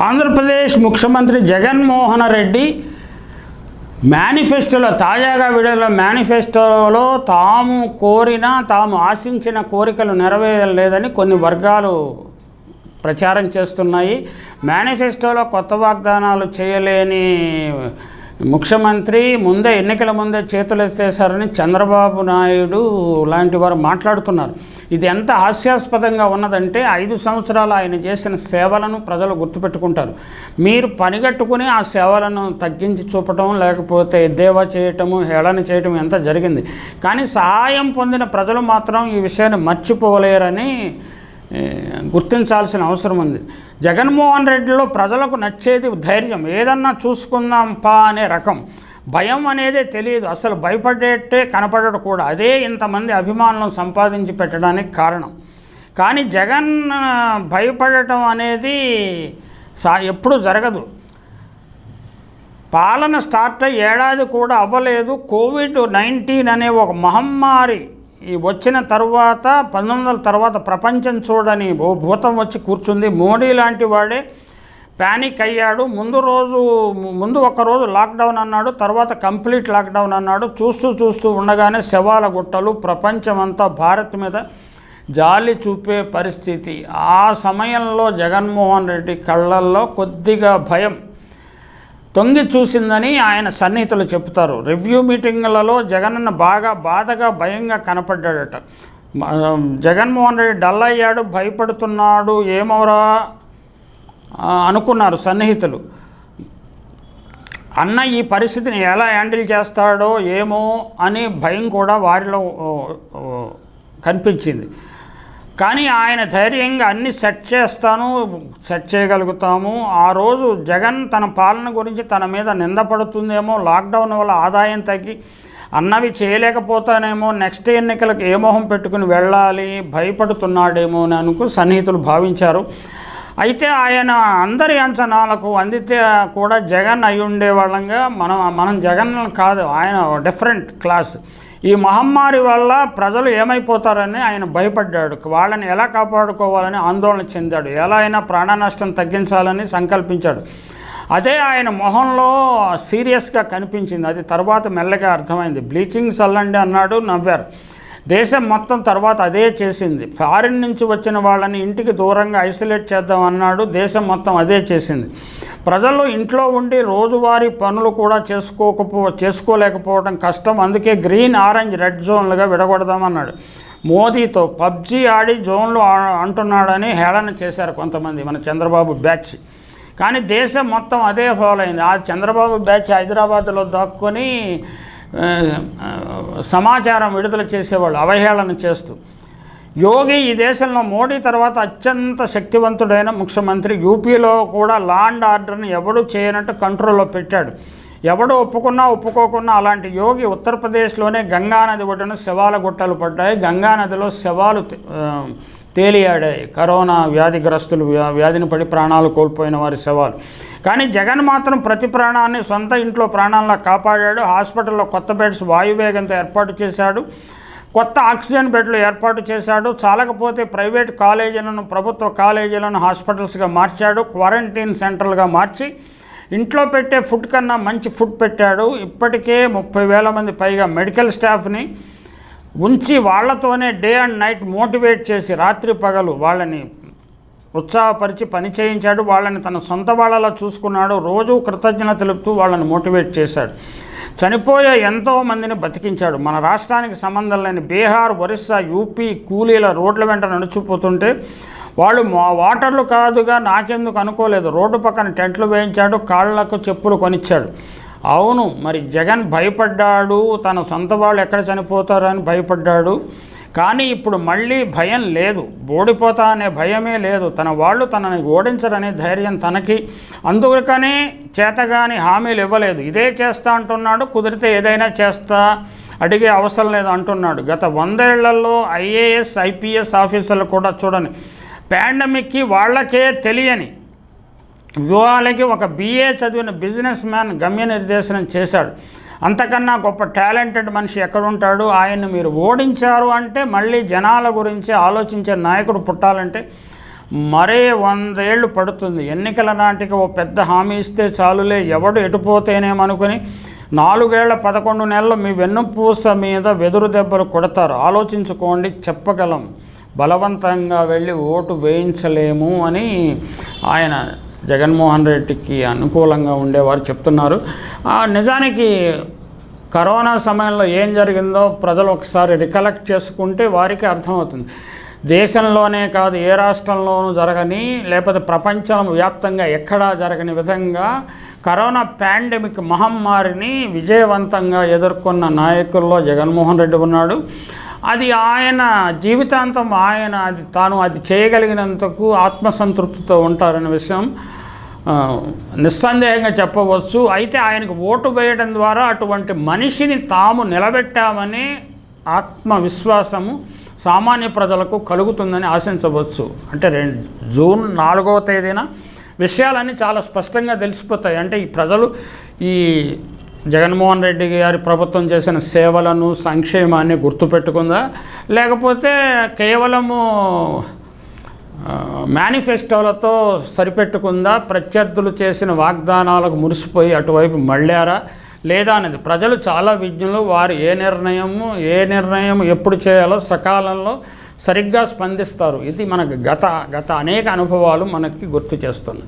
ఆంధ్రప్రదేశ్ ముఖ్యమంత్రి జగన్మోహన్ రెడ్డి మేనిఫెస్టోలో తాజాగా విడుదల మేనిఫెస్టోలో తాము కోరిన తాము ఆశించిన కోరికలు నెరవేరలేదని కొన్ని వర్గాలు ప్రచారం చేస్తున్నాయి. మేనిఫెస్టోలో కొత్త వాగ్దానాలు చేయలేని ముఖ్యమంత్రి ముందే ఎన్నికల ముందే చేతులెత్తేశారని చంద్రబాబు నాయుడు లాంటి వారు మాట్లాడుతున్నారు. ఇది ఎంత హాస్యాస్పదంగా ఉన్నదంటే ఐదు సంవత్సరాలు ఆయన చేసిన సేవలను ప్రజలు గుర్తుపెట్టుకుంటారు. మీరు పనిగట్టుకుని ఆ సేవలను తగ్గించి చూపటం లేకపోతే ఎద్దేవా చేయటము హేళన చేయటం ఎంత జరిగింది. కానీ సహాయం పొందిన ప్రజలు మాత్రం ఈ విషయాన్ని మర్చిపోలేరని గుర్తించాల్సిన అవసరం ఉంది. జగన్మోహన్ రెడ్డిలో ప్రజలకు నచ్చేది ధైర్యం. ఏదన్నా చూసుకుందాం పా అనే రకం. భయం అనేదే తెలియదు. అసలు భయపడేట్టే కనపడడు కూడా. అదే ఇంతమంది అభిమానులను సంపాదించి పెట్టడానికి కారణం. కానీ జగన్ భయపడటం అనేది సా ఎప్పుడు జరగదు. పాలన స్టార్ట్ అయ్యి ఏడాది కూడా అవ్వలేదు. కోవిడ్ నైన్టీన్ అనే ఒక మహమ్మారి వచ్చిన తర్వాత పంతొమ్మిది తర్వాత ప్రపంచం చూడని భూతం వచ్చి కూర్చుంది. మోడీ లాంటి వాడే ప్యానిక్ అయ్యాడు. ముందు రోజు ముందు ఒకరోజు లాక్డౌన్ అన్నాడు తర్వాత కంప్లీట్ లాక్డౌన్ అన్నాడు. చూస్తూ చూస్తూ ఉండగానే శవాల గుట్టలు ప్రపంచమంతా భారత్ మీద జాలి చూపే పరిస్థితి. ఆ సమయంలో జగన్మోహన్ రెడ్డి కళ్ళల్లో కొద్దిగా భయం తొంగి చూసిందని ఆయన సన్నిహితులు చెప్తారు రివ్యూ మీటింగులలో జగనన్న బాగా బాధగా భయంగా కనపడ్డాడట. జగన్మోహన్ రెడ్డి డల్ అయ్యాడు భయపడుతున్నాడు ఏమోరా అనుకున్నారు సన్నిహితులు. అన్న ఈ పరిస్థితిని ఎలా హ్యాండిల్ చేస్తాడో ఏమో అని భయం కూడా వారిలో కనిపించింది. కానీ ఆయన ధైర్యంగా అన్ని సెట్ చేస్తాను సెట్ చేయగలుగుతాము. ఆ రోజు జగన్ తన పాలన గురించి తన మీద నిందపడుతుందేమో లాక్డౌన్ వల్ల ఆదాయం తగ్గి అన్నవి చేయలేకపోతానేమో నెక్స్ట్ ఎన్నికలకు ఏ మొహం పెట్టుకుని వెళ్ళాలి భయపడుతున్నాడేమో అని అనుకు సన్నిహితులు భావించారు. అయితే ఆయన అందరి అంచనాలకు అందితే కూడా జగన్ అయి ఉండేవాళ్ళంగా మనం మనం జగన్ కాదు ఆయన డిఫరెంట్ క్లాస్. ఈ మహమ్మారి వల్ల ప్రజలు ఏమైపోతారని ఆయన భయపడ్డాడు. వాళ్ళని ఎలా కాపాడుకోవాలని ఆందోళన చెందాడు. ఎలా అయినా ప్రాణ నష్టం తగ్గించాలని సంకల్పించాడు. అదే ఆయన మొహంలో సీరియస్గా కనిపించింది. అది తర్వాత మెల్లగా అర్థమైంది. బ్లీచింగ్ చల్లండి అన్నాడు నవ్వారు. దేశం మొత్తం తర్వాత అదే చేసింది. ఫారిన్ నుంచి వచ్చిన వాళ్ళని ఇంటికి దూరంగా ఐసోలేట్ చేద్దాం అన్నాడు. దేశం మొత్తం అదే చేసింది. ప్రజలు ఇంట్లో ఉండి రోజువారీ పనులు కూడా చేసుకోకపో చేసుకోలేకపోవడం కష్టం. అందుకే గ్రీన్ ఆరెంజ్ రెడ్ జోన్లుగా విడగొడదామన్నాడు. మోదీతో పబ్జీ ఆడి జోన్లు అంటున్నాడని హేళన చేశారు కొంతమంది మన చంద్రబాబు బ్యాచ్. కానీ దేశం మొత్తం అదే ఫాలో అయింది. ఆ చంద్రబాబు బ్యాచ్ హైదరాబాద్లో దాక్కొని సమాచారం విడుదల చేసేవాళ్ళు అవహేళన చేస్తూ. యోగి ఈ దేశంలో మోడీ తర్వాత అత్యంత శక్తివంతుడైన ముఖ్యమంత్రి యూపీలో కూడా లా అండ్ ఆర్డర్ని ఎవడు చేయనట్టు కంట్రోల్లో పెట్టాడు. ఎవడు ఒప్పుకున్నా ఒప్పుకోకున్నా అలాంటి యోగి ఉత్తరప్రదేశ్లోనే గంగానది ఒడ్డున శవాల గుట్టలు పడ్డాయి. గంగానదిలో శవాలు తేలియాడాయి కరోనా వ్యాధిగ్రస్తులు వ్యా వ్యాధిని పడి ప్రాణాలు కోల్పోయిన వారి సవాలు కానీ జగన్ మాత్రం ప్రతి ప్రాణాన్ని సొంత ఇంట్లో ప్రాణాలను కాపాడాడు. హాస్పిటల్లో కొత్త బెడ్స్ వాయువేగంతో ఏర్పాటు చేశాడు. కొత్త ఆక్సిజన్ బెడ్లు ఏర్పాటు చేశాడు. చాలకపోతే ప్రైవేట్ కాలేజీలను ప్రభుత్వ కాలేజీలను హాస్పిటల్స్గా మార్చాడు. క్వారంటైన్ సెంటర్లుగా మార్చి ఇంట్లో పెట్టే ఫుడ్ కన్నా మంచి ఫుడ్ పెట్టాడు. ఇప్పటికే ముప్పై వేల మంది పైగా మెడికల్ స్టాఫ్ని ఉంచి వాళ్ళతోనే డే అండ్ నైట్ మోటివేట్ చేసి రాత్రి పగలు వాళ్ళని ఉత్సాహపరిచి పని చేయించాడు. వాళ్ళని తన సొంత వాళ్ళలా చూసుకున్నాడు. రోజు కృతజ్ఞత తెలుపుతూ వాళ్ళని మోటివేట్ చేశాడు. చనిపోయే ఎంతో మందిని బతికించాడు. మన రాష్ట్రానికి సంబంధం లేని బీహార్ ఒరిస్సా యూపీ కూలీల రోడ్ల వెంట నడిచిపోతుంటే వాళ్ళు మా వాటర్లు కాదుగా నాకెందుకు అనుకోలేదు. రోడ్డు పక్కన టెంట్లు వేయించాడు కాళ్ళకు చెప్పులు కొనిచ్చాడు. అవును మరి జగన్ భయపడ్డాడు తన సొంత వాళ్ళు ఎక్కడ చనిపోతారని భయపడ్డాడు. కానీ ఇప్పుడు మళ్ళీ భయం లేదు. ఓడిపోతా అనే భయమే లేదు. తన వాళ్ళు తనని ఓడించరనే ధైర్యం తనకి. అందుకనే చేతగాని హామీలు ఇవ్వలేదు. ఇదే చేస్తా అంటున్నాడు కుదిరితే ఏదైనా చేస్తా అడిగే అవసరం లేదు అంటున్నాడు. గత వందేళ్ళలో ఐఏఎస్ ఐపీఎస్ ఆఫీసర్లు కూడా చూడని పాండమిక్కి వాళ్ళకే తెలియని వ్యూహాలకి ఒక బీఏ చదివిన బిజినెస్ మ్యాన్ గమ్య నిర్దేశనం చేశాడు. అంతకన్నా గొప్ప టాలెంటెడ్ మనిషి ఎక్కడుంటాడు? ఆయన్ని మీరు ఓడించారు అంటే మళ్ళీ జనాల గురించి ఆలోచించే నాయకుడు పుట్టాలంటే మరే వందేళ్ళు పడుతుంది. ఎన్నికల నాటికి ఓ పెద్ద హామీ ఇస్తే చాలులే. ఎవడు ఎటుపోతేనేమనుకుని నాలుగేళ్ళ పదకొండు నెలలు మీ వెన్నుపూస మీద వెదురు దెబ్బలు కొడతారు. ఆలోచించుకోండి చెప్పగలం. బలవంతంగా వెళ్ళి ఓటు వేయించలేము అని ఆయన జగన్మోహన్ రెడ్డికి అనుకూలంగా ఉండేవారు చెప్తున్నారు. ఆ, నిజానికి కరోనా సమయంలో ఏం జరిగిందో ప్రజలు ఒకసారి రికలెక్ట్ చేసుకుంటే వారికి అర్థమవుతుంది. దేశంలోనే కాదు ఏ రాష్ట్రంలోనూ జరగని లేకపోతే ప్రపంచం వ్యాప్తంగా ఎక్కడా జరగని విధంగా కరోనా పాండమిక్ మహమ్మారిని విజయవంతంగా ఎదుర్కొన్న నాయకుల్లో జగన్మోహన్ రెడ్డి ఉన్నాడు. అది ఆయన జీవితాంతం ఆయన అది తాను అది చేయగలిగినందుకు ఆత్మసంతృప్తితో ఉంటారనే విషయం నిస్సందేహంగా చెప్పవచ్చు. అయితే ఆయనకు ఓటు వేయడం ద్వారా అటువంటి మనిషిని తాము నిలబెట్టామనే ఆత్మవిశ్వాసము సామాన్య ప్రజలకు కలుగుతుందని ఆశించవచ్చు. అంటే రెండు జూన్ నాలుగవ తేదీన విషయాలన్నీ చాలా స్పష్టంగా తెలిసిపోతాయి. అంటే ఈ ప్రజలు ఈ జగన్మోహన్ రెడ్డి గారి ప్రభుత్వం చేసిన సేవలను సంక్షేమాన్ని గుర్తుపెట్టుకుందా? లేకపోతే కేవలము మేనిఫెస్టోలతో సరిపెట్టుకుందా? ప్రత్యర్థులు చేసిన వాగ్దానాలకు మురిసిపోయి అటువైపు మళ్ళారా? లేదా అనేది ప్రజలు చాలా విజ్ఞులు వారు ఏ నిర్ణయము ఏ నిర్ణయం ఎప్పుడు చేయాలో సకాలంలో సరిగ్గా స్పందిస్తారు. ఇది మనకు గత గత అనేక అనుభవాలు మనకి గుర్తు చేస్తుంది.